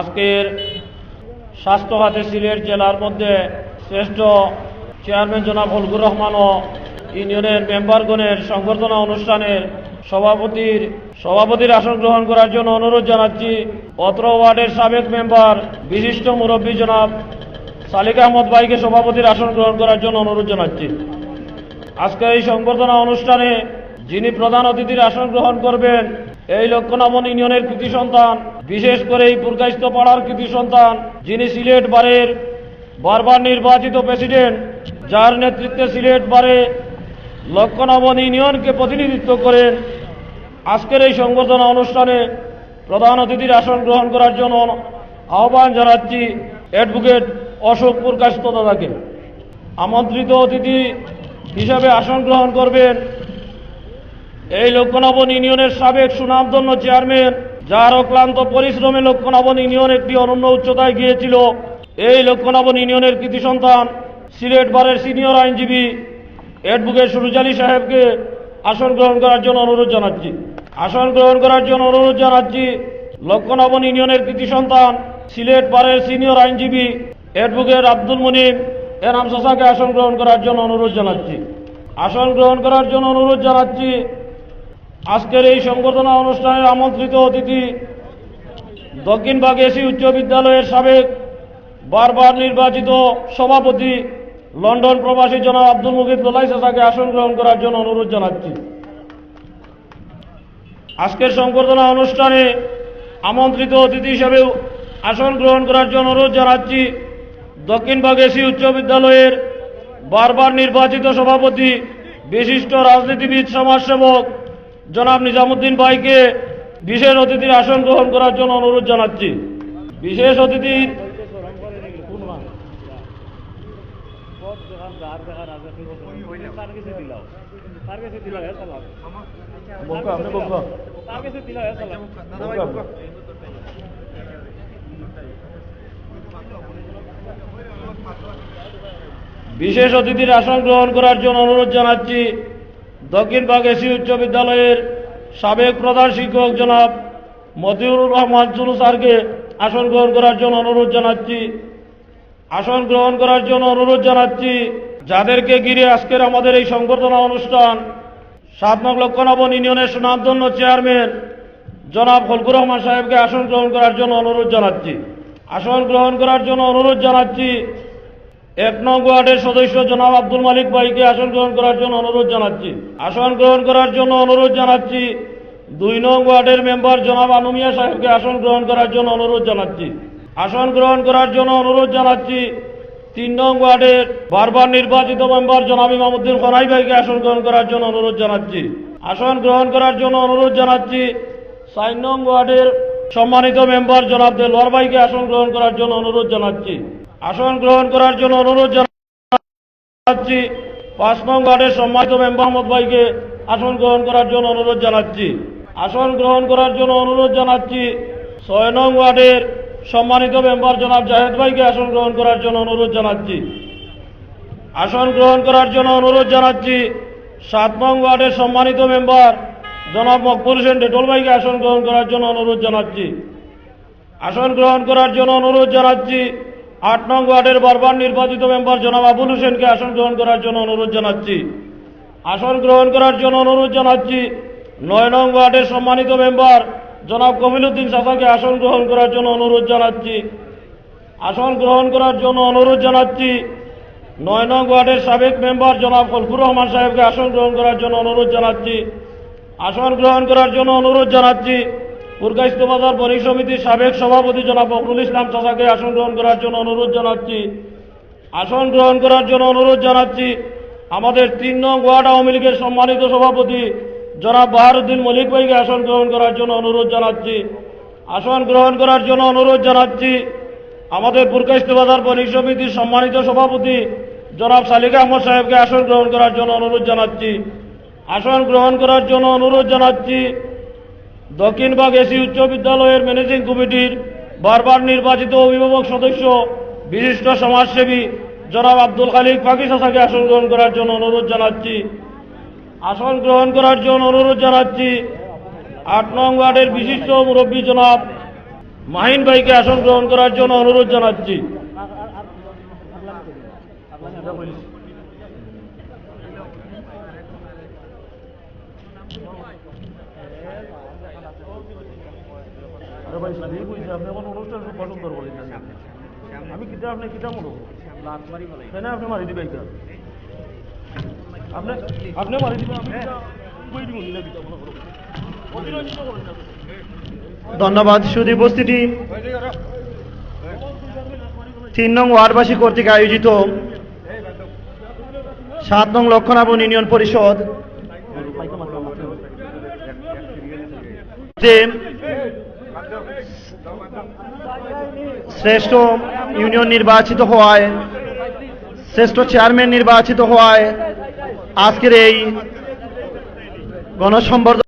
আজকের স্বাস্থ্য খাতে সিলেট জেলার মধ্যে শ্রেষ্ঠ চেয়ারম্যান জনাব হলকুর রহমান ও ইউনিয়নের মেম্বারগণের সংবর্ধনা অনুষ্ঠানের সভাপতির সভাপতির আসন গ্রহণ করার জন্য অনুরোধ জানাচ্ছি, অত্র ওয়ার্ডের সাবেক মেম্বার, বিশিষ্ট মুরব্বী জনাব সালিক আহমদ ভাইকে সভাপতির আসন গ্রহণ করার জন্য অনুরোধ জানাচ্ছি। আজকের এই সংবর্ধনা অনুষ্ঠানে যিনি প্রধান অতিথির আসন গ্রহণ করবেন, এই লক্ষ্যনামন ইউনিয়নের কৃতি সন্তান, বিশেষ করে এই পুরকাইস্ত পাড়ার কৃতি সন্তান, যিনি সিলেট বারের বারবার নির্বাচিত প্রেসিডেন্ট, যার নেতৃত্বে সিলেট বারে লক্ষ্যনামন ইউনিয়নকে প্রতিনিধিত্ব করেন। আজকের এই সংবর্ধনা অনুষ্ঠানে প্রধান অতিথির আসন গ্রহণ করার জন্য আহ্বান জানাচ্ছি অ্যাডভোকেট অশোক পুরকাইস্ত দাদাকে। আমন্ত্রিত অতিথি হিসাবে আসন গ্রহণ করবেন। এই লক্ষ্যনবন ইউনিয়নের সাবেক সুনামধন্য চেয়ারম্যান, যার অক্লান্ত পরিশ্রমে লক্ষ্যনবন ইউনিয়ন একটি অনন্য উচ্চতায় গিয়েছিল। এই লক্ষ্যনবন ইউনিয়নের কৃতি সন্তান, সিলেট বারের সিনিয়র আইনজীবী অ্যাডভোকেট সুরুজ আলী সাহেবকে আসন গ্রহণ করার জন্য অনুরোধ জানাচ্ছি। আসন গ্রহণ করার জন্য অনুরোধ জানাচ্ছি লক্ষ্যনবন ইউনিয়নের কৃতি সন্তান, সিলেট বারের সিনিয়র আইনজীবী অ্যাডভোকেট আব্দুল মুনিম এনাম সাসাকে আসন গ্রহণ করার জন্য অনুরোধ জানাচ্ছি। আসন গ্রহণ করার জন্য অনুরোধ জানাচ্ছি। আজকের এই সংবর্ধনা অনুষ্ঠানের আমন্ত্রিত অতিথি দক্ষিণবাগ এসি উচ্চ বিদ্যালয়ের সাবেক বারবার নির্বাচিত সভাপতি লন্ডন প্রবাসী জনাব আব্দুল মুকিদ দোলাই চাচাকে আসন গ্রহণ করার জন্য অনুরোধ জানাচ্ছি। আজকের সংবর্ধনা অনুষ্ঠানে আমন্ত্রিত অতিথি হিসেবে আসন গ্রহণ করার জন্য অনুরোধ জানাচ্ছি। দক্ষিণবাগ এসি উচ্চ বিদ্যালয়ের বারবার নির্বাচিত সভাপতি বিশিষ্ট রাজনীতিবিদ সমাজসেবক জনাব নিজামুদ্দিন ভাইকে বিশেষ অতিথির আসন গ্রহণ করার জন্য অনুরোধ জানাচ্ছি। বিশেষ অতিথির বিশেষ অতিথির আসন গ্রহণ করার জন্য অনুরোধ জানাচ্ছি দক্ষিণবাগ এসি উচ্চ বিদ্যালয়ের সাবেক প্রধান শিক্ষক জনাব মতিউর রহমান চুলু স্যারকে আসন গ্রহণ করার জন্য অনুরোধ জানাচ্ছি। আসন গ্রহণ করার জন্য অনুরোধ জানাচ্ছি, যাদেরকে ঘিরে আজকের আমাদের এই সংবর্ধনা অনুষ্ঠান, সাত নং লক্ষণাবন ইউনিয়নের সুনামধন্য চেয়ারম্যান জনাব ফলকুর রহমান সাহেবকে আসন গ্রহণ করার জন্য অনুরোধ জানাচ্ছি। আসন গ্রহণ করার জন্য অনুরোধ জানাচ্ছি এক নং ওয়ার্ডের সদস্য জনাব আব্দুল মালিক ভাইকে আসন গ্রহণ করার জন্য অনুরোধ জানাচ্ছি। আসন গ্রহণ করার জন্য অনুরোধ জানাচ্ছি। দুই নং ওয়ার্ডের মেম্বার জনাব আনুমিয়া সাহেবকে আসন গ্রহণ করার জন্য অনুরোধ জানাচ্ছি। আসন গ্রহণ করার জন্য অনুরোধ জানাচ্ছি। তিন নং ওয়ার্ডের বারবার নির্বাচিত মেম্বার জনাব ইমামুদ্দিন খনাই ভাইকে আসন গ্রহণ করার জন্য অনুরোধ জানাচ্ছি। আসন গ্রহণ করার জন্য অনুরোধ জানাচ্ছি। চার নং ওয়ার্ডের সম্মানিত মেম্বার জনাব দেলোয়ার ভাইকে আসন গ্রহণ করার জন্য অনুরোধ জানাচ্ছি। আসন গ্রহণ করার জন্য অনুরোধ জানাচ্ছি। পাঁচ নং ওয়ার্ডের সম্মানিত মেম্বার মোহাম্মদ ভাইকে আসন গ্রহণ করার জন্য অনুরোধ জানাচ্ছি। আসন গ্রহণ করার জন্য অনুরোধ জানাচ্ছি। ছয় নং ওয়ার্ডের সম্মানিত মেম্বার জনাব জাহেদ ভাইকে আসন গ্রহণ করার জন্য অনুরোধ জানাচ্ছি। আসন গ্রহণ করার জন্য অনুরোধ জানাচ্ছি। সাত নং ওয়ার্ডের সম্মানিত মেম্বার জনাব মকবুল হোসেন ডেটল ভাইকে আসন গ্রহণ করার জন্য অনুরোধ জানাচ্ছি। আসন গ্রহণ করার জন্য অনুরোধ জানাচ্ছি। আট নং ওয়ার্ডের বারবার নির্বাচিত মেম্বার জনাব আবুল হোসেনকে আসন গ্রহণ করার জন্য অনুরোধ জানাচ্ছি। আসন গ্রহণ করার জন্য অনুরোধ জানাচ্ছি। নয় নং ওয়ার্ডের সম্মানিত মেম্বার জনাব কবিলুদ্দিন সাফাকে আসন গ্রহণ করার জন্য অনুরোধ জানাচ্ছি। আসন গ্রহণ করার জন্য অনুরোধ জানাচ্ছি। নয় নং ওয়ার্ডের সাবেক মেম্বার জনাব ফলকুর রহমান সাহেবকে আসন গ্রহণ করার জন্য অনুরোধ জানাচ্ছি। আসন গ্রহণ করার জন্য অনুরোধ জানাচ্ছি। পুরকাইস্ত বাজার বণিক সমিতির সাবেক সভাপতি জনাব ফখরুল ইসলাম চাচাকে আসন গ্রহণ করার জন্য অনুরোধ জানাচ্ছি। আসন গ্রহণ করার জন্য অনুরোধ জানাচ্ছি আমাদের তিন নং ওয়ার্ড আওয়ামী লীগের সম্মানিত সভাপতি জনাব বাহারুদ্দিন মলিক ভাইকে আসন গ্রহণ করার জন্য অনুরোধ জানাচ্ছি। আসন গ্রহণ করার জন্য অনুরোধ জানাচ্ছি আমাদের পুরকাইস্ত বাজার বণিক সমিতির সম্মানিত সভাপতি জনাব সালিকা আহমদ সাহেবকে আসন গ্রহণ করার জন্য অনুরোধ জানাচ্ছি। আসন গ্রহণ করার জন্য অনুরোধ জানাচ্ছি দক্ষিণবাগ এসি উচ্চ বিদ্যালয়ের ম্যানেজিং কমিটির বারবার নির্বাচিত অভিভাবক সদস্য, বিশিষ্ট সমাজসেবী জনাব আব্দুল খালিক পাকি চাচাকে আসন গ্রহণ করার জন্য অনুরোধ জানাচ্ছি। আসন গ্রহণ করার জন্য অনুরোধ জানাচ্ছি। আট নং ওয়ার্ডের বিশিষ্ট মুরব্বী জনাব মাহিন ভাইকে আসন গ্রহণ করার জন্য অনুরোধ জানাচ্ছি। আমি কিতা আপনি কিতা কেন আপনি মারি দিবেন আপনি আপনি মারি দিবেন আমি কই দিব নিলে কিতা মনে করো অতিরঞ্জিত করেন না। ধন্যবাদ সুদী উপস্থিতি। তিন নং ওয়ার্ডবাসী কর্তৃক আয়োজিত সাত নং লক্ষণাবন ইউনিয়ন পরিষদ। শ্রেষ্ঠ ইউনিয়ন নির্বাচিত হওয়ায় শ্রেষ্ঠ চেয়ারম্যান নির্বাচিত হওয়ায় আজকের এই গণসংবর্ধ